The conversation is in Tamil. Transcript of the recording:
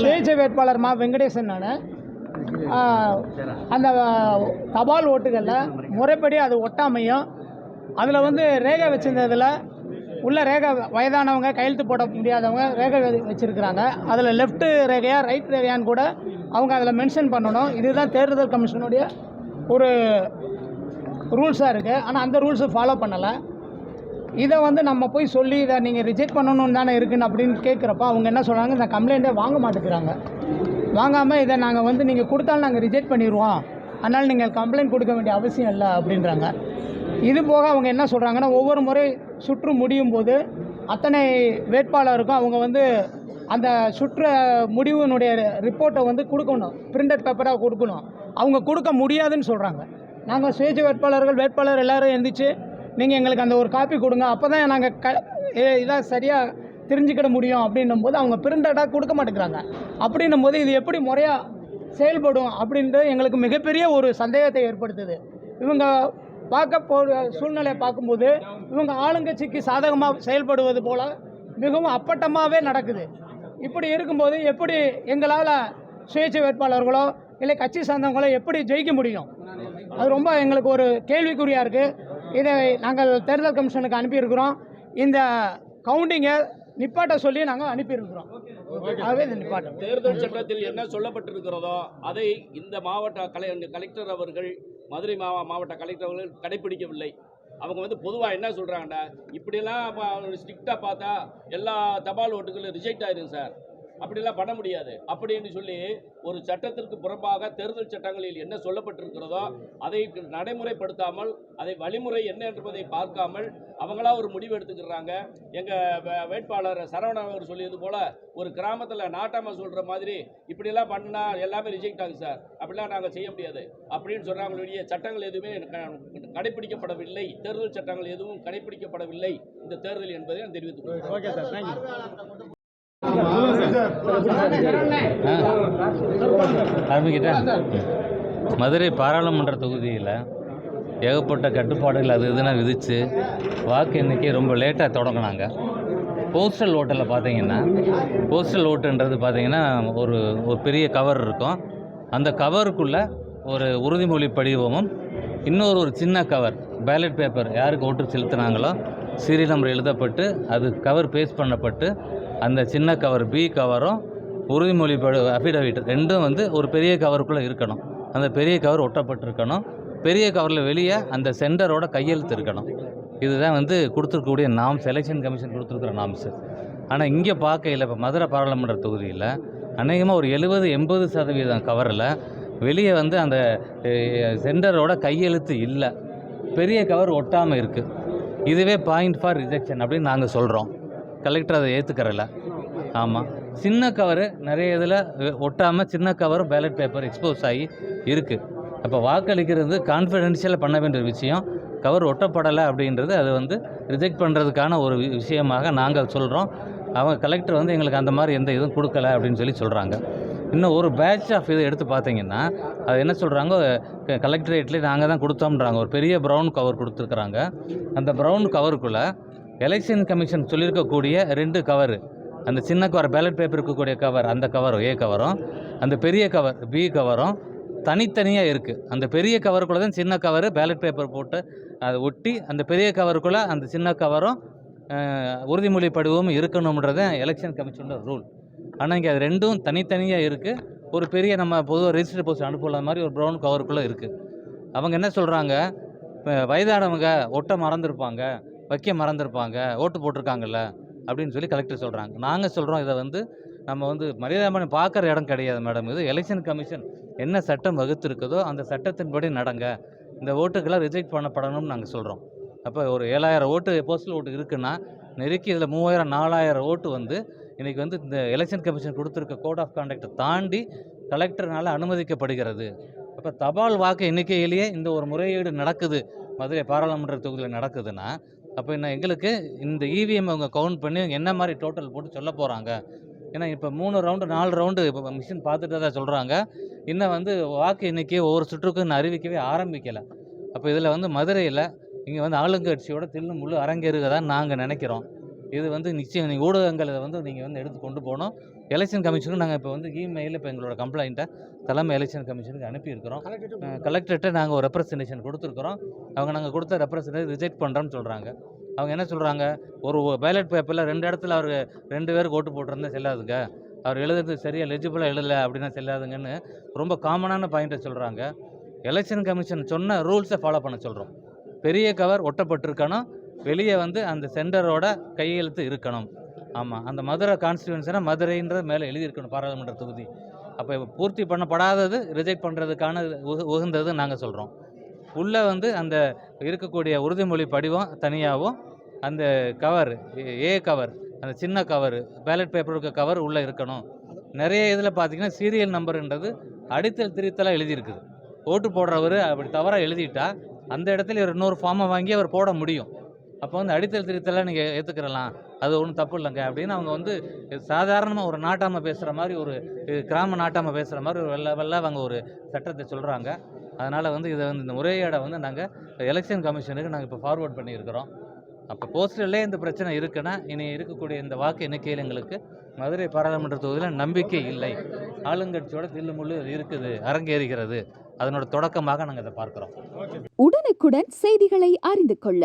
சுயேட்சை வேட்பாளர் மா வெங்கடேசன் நான் அந்த தபால் ஓட்டுகளில் முறைப்படி அது ஒட்டாமையும் அதில் வந்து ரேகை வச்சிருந்ததில் உள்ள ரேகை வயதானவங்க கையெழுத்து போட முடியாதவங்க ரேகை வச்சிருக்கிறாங்க. அதில் லெஃப்ட் ரேகையா ரைட் ரேகையான்னு கூட அவங்க அதில் மென்ஷன் பண்ணணும். இதுதான் தேர்தல் கமிஷனுடைய ஒரு ரூல்ஸாக இருக்குது ஆனால் அந்த ரூல்ஸை ஃபாலோ பண்ணலை. இதை வந்து நம்ம போய் சொல்லி இதை நீங்கள் ரிஜெக்ட் பண்ணணும்னு தானே இருக்குன்னு அப்படின்னு கேட்குறப்ப அவங்க என்ன சொல்கிறாங்க இந்த கம்ப்ளைண்ட்டே வாங்க மாட்டேங்கிறாங்க. வாங்காமல் இதை நாங்கள் வந்து நீங்கள் கொடுத்தாலும் நாங்கள் ரிஜெக்ட் பண்ணிடுவோம் அதனால் நீங்கள் கம்ப்ளைண்ட் கொடுக்க வேண்டிய அவசியம் இல்லை அப்படின்றாங்க. இது போக அவங்க என்ன சொல்கிறாங்கன்னா ஒவ்வொரு முறை சுற்று முடியும் போது அத்தனை வேட்பாளருக்கும் அவங்க வந்து அந்த சுற்று முடிவினுடைய ரிப்போர்ட்டை வந்து கொடுக்கணும். பிரிண்டட் பேப்பராக கொடுக்கணும். அவங்க கொடுக்க முடியாதுன்னு சொல்கிறாங்க நாங்கள் சுயேட்சை வேட்பாளர்கள் வேட்பாளர் எல்லாரும் எந்திரிச்சு நீங்கள் எங்களுக்கு அந்த ஒரு காப்பி கொடுங்க. அப்போ தான் நாங்கள் க இதாக சரியாக தெரிஞ்சுக்கிட முடியும் அப்படின்னும் போது அவங்க பிரிண்டடாக கொடுக்க மாட்டேங்கிறாங்க. அப்படின்னும் போது இது எப்படி முறையாக செயல்படும் அப்படின்றது எங்களுக்கு மிகப்பெரிய ஒரு சந்தேகத்தை ஏற்படுத்துது. இவங்க பார்க்க போகிற சூழ்நிலையை பார்க்கும்போது இவங்க ஆளுங்கட்சிக்கு சாதகமாக செயல்படுவது போல் மிகவும் அப்பட்டமாகவே நடக்குது. இப்படி இருக்கும்போது எப்படி எங்களால் சுயேட்சை வேட்பாளர்களோ இல்லை கட்சி சார்ந்தவங்களோ எப்படி ஜெயிக்க முடியும்? அது ரொம்ப எங்களுக்கு ஒரு கேள்விக்குறியாக இருக்குது இதை நாங்கள் தேர்தல் கமிஷனுக்கு அனுப்பியிருக்கிறோம். இந்த கவுண்டிங்கை நிப்பாட்ட சொல்லி நாங்கள் அனுப்பியிருக்கிறோம். ஆகவே நிப்பாட்டம். தேர்தல் சட்டத்தில் என்ன சொல்லப்பட்டிருக்கிறதோ அதை இந்த மாவட்ட கலை கலெக்டர் அவர்கள் மதுரை மாவ மாவட்ட கலெக்டர் அவர்கள் கடைபிடிக்கவில்லை அவங்க வந்து பொதுவாக என்ன சொல்கிறாங்கன்னா இப்படியெல்லாம் ஸ்ட்ரிக்டாக பார்த்தா எல்லா தபால் ஓட்டுகளும் ரிஜெக்ட் ஆயிரும் சார். அப்படிலாம் பண்ண முடியாது. அப்படின்னு சொல்லி ஒரு சட்டத்திற்கு புறம்பாக தேர்தல் சட்டங்களில் என்ன சொல்லப்பட்டிருக்கிறதோ அதை நடைமுறைப்படுத்தாமல் அதை வழிமுறை என்ன என்பதை பார்க்காமல் அவங்களா ஒரு முடிவு எடுத்துக்கிறாங்க. எங்கள் வேட்பாளர் சரவணன் அவர் சொல்லியது போல் ஒரு கிராமத்தில் நாட்டாமல் சொல்கிற மாதிரி இப்படிலாம் பண்ணா எல்லாமே ரிஜெக்ட் ஆகுது சார். அப்படிலாம் நாங்கள் செய்ய முடியாது. அப்படின்னு சொல்கிறாங்களுடைய சட்டங்கள் எதுவுமே கடைபிடிக்கப்படவில்லை கடைப்பிடிக்கப்படவில்லை. தேர்தல் சட்டங்கள் எதுவும் கடைப்பிடிக்கப்படவில்லை. இந்த தேர்தல் என்பதை நான் தெரிவித்துக் கொள்கிறேன். மதுரை பாராளுமன்ற தொகுதியில் ஏகப்பட்ட கட்டுப்பாடுகள் அது இதுன்னு விதித்து வாக்கு எண்ணிக்கை ரொம்ப லேட்டாக தொடங்கினாங்க. போஸ்டல் ஓட்டில் பார்த்தீங்கன்னா போஸ்டல் ஓட்டுன்றது பார்த்தீங்கன்னா ஒரு ஒரு பெரிய கவர் இருக்கும். அந்த கவருக்குள்ளே ஒரு உறுதிமொழி படிவமும் இன்னொரு ஒரு சின்ன கவர் பேலட் பேப்பர் யாருக்கு ஓட்டு செலுத்தினாங்களோ சீரியல் நம்பர் எழுதப்பட்டு அது கவர் பேஸ்ட் பண்ணப்பட்டு அந்த சின்ன கவர் பி கவரும் உறுதிமொழி படு அஃபிடவிட் ரெண்டும் வந்து ஒரு பெரிய கவருக்குள்ளே இருக்கணும். அந்த பெரிய கவர் ஒட்டப்பட்டிருக்கணும். பெரிய கவரில் வெளியே அந்த சென்டரோட கையெழுத்து இருக்கணும் இதுதான் வந்து கொடுத்துருக்கக்கூடிய நாம் செலெக்ஷன் கமிஷன் கொடுத்துருக்குற நாம்ஸு ஆனால் இங்கே பார்க்கையில் இப்போ மதுரை பாராளுமன்ற தொகுதியில் அநேகமாக ஒரு எழுபது எண்பது சதவீதம் கவரில் வெளியே வந்து அந்த சென்டரோட கையெழுத்து இல்லை. பெரிய கவர் ஒட்டாமல் இருக்குது இதுவே பாயிண்ட் ஃபார் ரிஜெக்ஷன் அப்படின்னு நாங்கள் சொல்கிறோம் கலெக்டர் அதை ஏற்றுக்கறல ஆமாம் சின்ன கவரு நிறைய இதில் ஒட்டாமல் சின்ன கவரும் பேலட் பேப்பர் எக்ஸ்போஸ் ஆகி இருக்குது அப்போ வாக்களிக்கிறது கான்ஃபிடென்ஷியலாக பண்ண வேண்டிய விஷயம். கவர் ஒட்டப்படலை அப்படின்றது அது வந்து ரிஜெக்ட் பண்ணுறதுக்கான ஒரு வி- விஷயமாக நாங்கள் சொல்கிறோம் அவங்க கலெக்டர் வந்து எங்களுக்கு அந்த மாதிரி எந்த இதுவும் கொடுக்கல அப்படின்னு சொல்லி சொல்கிறாங்க இன்னும் ஒரு பேட்ச் ஆஃப் இதை எடுத்து பார்த்தீங்கன்னா அது என்ன சொல்கிறாங்க கலெக்டரேட்லேயே நாங்கள் தான் கொடுத்தோம்ன்றாங்க. ஒரு பெரிய ப்ரௌன் கவர் கொடுத்துருக்குறாங்க. அந்த ப்ரௌன் கவருக்குள்ளே எலெக்ஷன் கமிஷன் சொல்லியிருக்கக்கூடிய ரெண்டு கவரு அந்த சின்ன கவர் பேலட் பேப்பர் இருக்கக்கூடிய கவர் அந்த கவரும் ஏ கவரும் அந்த பெரிய கவர் பி கவரும் தனித்தனியாக இருக்குது அந்த பெரிய கவருக்குள்ளே தான் சின்ன கவரு பேலட் பேப்பர் போட்டு அதை ஒட்டி அந்த பெரிய கவருக்குள்ளே அந்த சின்ன கவரும் உறுதிமொழி படிவமும் இருக்கணுன்றது எலெக்ஷன் கமிஷனோட ரூல் ஆனால் இங்கே அது ரெண்டும் தனித்தனியாக இருக்குது ஒரு பெரிய நம்ம பொதுவாக ரிஜிஸ்டர் போஸ்ட் அனுப்பலாம் மாதிரி ஒரு ப்ரௌன் கவருக்குள்ளே இருக்குது அவங்க என்ன சொல்கிறாங்க வயதானவங்க ஒட்ட மறந்துருப்பாங்க வைக்க மறந்துருப்பாங்க ஓட்டு போட்டிருக்காங்கல்ல அப்படின்னு சொல்லி கலெக்டர் சொல்கிறாங்க நாங்கள் சொல்கிறோம் இதை வந்து நம்ம வந்து மரியாதை பார்க்குற இடம் கிடையாது மேடம் இது எலெக்ஷன் கமிஷன் என்ன சட்டம் வகுத்திருக்குதோ அந்த சட்டத்தின்படி நடங்க. இந்த ஓட்டுக்கெல்லாம் ரிஜெக்ட் பண்ணப்படணும்னு நாங்கள் சொல்கிறோம் அப்போ ஒரு ஏழாயிரம் ஓட்டு போஸ்டல் ஓட்டு இருக்குன்னா நெருக்கி இதில் மூவாயிரம் நாலாயிரம் ஓட்டு வந்து இன்றைக்கி வந்து இந்த எலெக்ஷன் கமிஷன் கொடுத்துருக்க கோட் ஆஃப் கான்டக்டை தாண்டி கலெக்டர்னால் அனுமதிக்கப்படுகிறது. அப்போ தபால் வாக்கு எண்ணிக்கையிலேயே இந்த ஒரு முறையீடு நடக்குது. மதுரை பாராளுமன்ற தொகுதியில் நடக்குதுன்னா அப்போ என்ன எங்களுக்கு இந்த இவிஎம் அவங்க கவுண்ட் பண்ணி என்ன மாதிரி டோட்டல் போட்டு சொல்ல போகிறாங்க ஏன்னா இப்போ மூணு ரவுண்டு நாலு ரவுண்டு இப்போ மிஷின் பார்த்துட்டு தான் சொல்கிறாங்க இன்னும் வந்து வாக்கு எண்ணிக்கையை ஒவ்வொரு சுற்றுக்கும் இன்னும் அறிவிக்கவே ஆரம்பிக்கலை. அப்போ இதில் வந்து மதுரையில் இங்கே வந்து ஆளுங்கட்சியோட தில்லு முள்ளு அரங்கேறுகதான் நாங்கள் நினைக்கிறோம். இது வந்து நிச்சயம் நீங்கள் ஊடகங்கள் வந்து நீங்கள் வந்து எடுத்து கொண்டு போகணும். எலெக்ஷன் கமிஷனுக்கு நாங்கள் இப்போ வந்து இமெயிலில் இப்போ எங்களோட கம்ப்ளைண்ட்டை தலைமை எலெக்ஷன் கமிஷனுக்கு அனுப்பியிருக்கிறோம். கலெக்டர்கிட்ட நாங்கள் ஒரு ரெப்ரசன்டேஷன் கொடுத்துருக்குறோம். அவங்க நாங்கள் கொடுத்த ரெப்ரசன்டேஷன் ரிஜெக்ட் பண்ணுறோன்னு சொல்கிறாங்க அவங்க என்ன சொல்கிறாங்க ஒரு பேலட் பேப்பரில் ரெண்டு இடத்துல அவர் ரெண்டு பேருக்கு ஓட்டு போட்டிருந்தா செல்லாதுங்க. அவர் எழுதுறது சரியாக லெஜிபிளாக எழுதலை அப்படின்னா செல்லாதுங்கன்னு ரொம்ப காமனான பாயிண்ட்டை சொல்கிறாங்க எலெக்ஷன் கமிஷன் சொன்ன ரூல்ஸை ஃபாலோ பண்ண சொல்கிறோம் பெரிய கவர் ஒட்டப்பட்டிருக்கணும். வெளியே வந்து அந்த சென்டரோட கையெழுத்து இருக்கணும். ஆமாம் அந்த மதுரை கான்ஸ்டியூன்சினா மதுரைன்றது மேலே எழுதியிருக்கணும் பாராளுமன்ற தொகுதி. அப்போ பூர்த்தி பண்ணப்படாதது ரிஜெக்ட் பண்ணுறதுக்கான உகு உகந்தது நாங்கள் சொல்கிறோம் உள்ளே வந்து அந்த இருக்கக்கூடிய உறுதிமொழி படிவம் தனியாகவும் அந்த கவர் ஏ கவர் அந்த சின்ன கவர் பேலட் பேப்பருக்கு கவர் உள்ளே இருக்கணும். நிறைய இதில் பார்த்தீங்கன்னா சீரியல் நம்பருன்றது அடித்தல் திரித்தலாக எழுதியிருக்குது. ஓட்டு போடுறவர் அப்படி தவறாக எழுதிட்டா அந்த இடத்துல இவர் இன்னொரு ஃபார்மை வாங்கி அவர் போட முடியும். அப்போ வந்து அடித்தல் திருத்தலாம் நீங்கள் ஏற்றுக்கிறலாம் அது ஒன்றும் தப்பு இல்லைங்க. அப்படின்னு அவங்க வந்து சாதாரணமாக ஒரு நாட்டாமல் பேசுகிற மாதிரி ஒரு கிராம நாட்டாமல் பேசுகிற மாதிரி ஒரு வெள்ள வெள்ள அவங்க ஒரு சட்டத்தை சொல்கிறாங்க அதனால் வந்து இதை வந்து இந்த முறையீடை வந்து நாங்கள் எலெக்ஷன் கமிஷனுக்கு நாங்கள் இப்போ ஃபார்வர்ட் பண்ணியிருக்கிறோம். அப்போ போஸ்டர்லேயே இந்த பிரச்சனை இருக்குன்னா இனி இருக்கக்கூடிய இந்த வாக்கு எண்ணிக்கையில் எங்களுக்கு மதுரை பாராளுமன்ற தொகுதியில் நம்பிக்கை இல்லை. ஆளுங்கட்சியோட தில்லுமுள்ளு இருக்குது அரங்கேறுகிறது. அதனோட தொடக்கமாக நாங்கள் இதை பார்க்குறோம். உடனுக்குடன் செய்திகளை அறிந்து கொள்ள